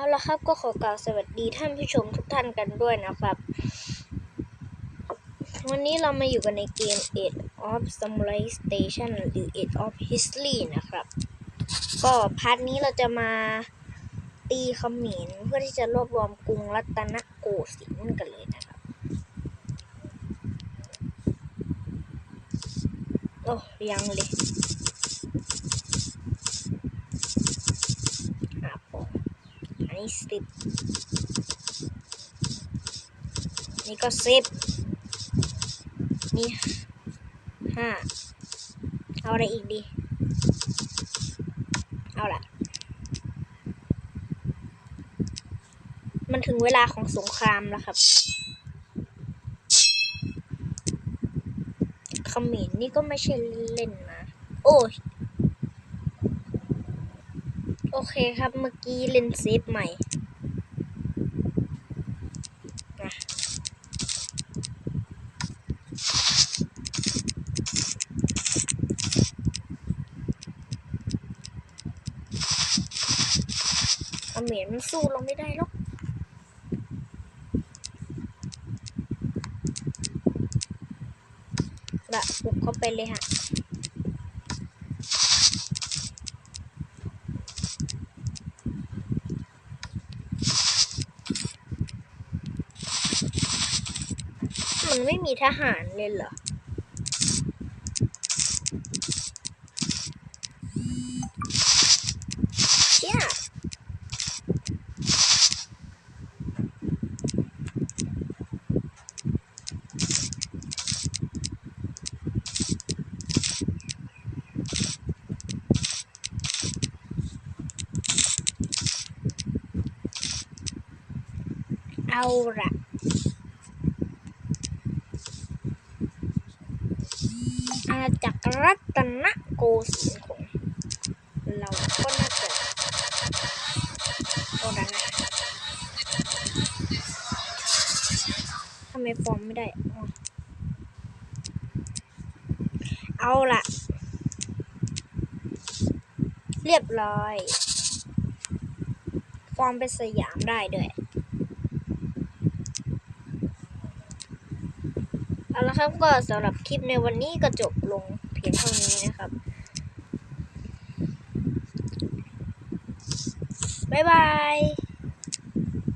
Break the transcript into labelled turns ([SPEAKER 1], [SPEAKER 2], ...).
[SPEAKER 1] เอาละครับก็ขอกล่าวสวัสดีท่านผู้ชมทุกท่านกันด้วยนะครับ วันนี้เรามาอยู่กันในเกม Age of Samurai Station หรือ Age of History นะครับ ก็พาร์ทนี้เราจะมาตีเขมรเพื่อที่จะรวบรวมกรุงรัตนโกสินทร์กันเลยนะครับ โอ้ยังเลยหาปอง อันนี้สิบนี่ก็สิบนี่ห้าเอาอะไรอีกดี เอาละมันถึงเวลาของสงครามแล้วครับเขมรนี่ก็ไม่ใช่เล่นนะ โอ้ย เคครับเมื่อกี้เล่นเซฟใหม่นะเขมรมันสู้เราไม่ได้หรอกละบุกเข้าไปเลยฮะ มันไม่มีทหารเลยเหรอเชี่ยเอาละอา ณาจักรรัตนโกสินทร์ของเราก็น่าจะโอ้ดันนะทำไมฟอร์มไม่ได้ เอาละเรียบร้อย ฟอร์มเป็นสยามได้ด้วย เอาละครับก็สำหรับคลิปในวันนี้ก็จบลงเพียงเท่านี้นะครับ บ๊ายบาย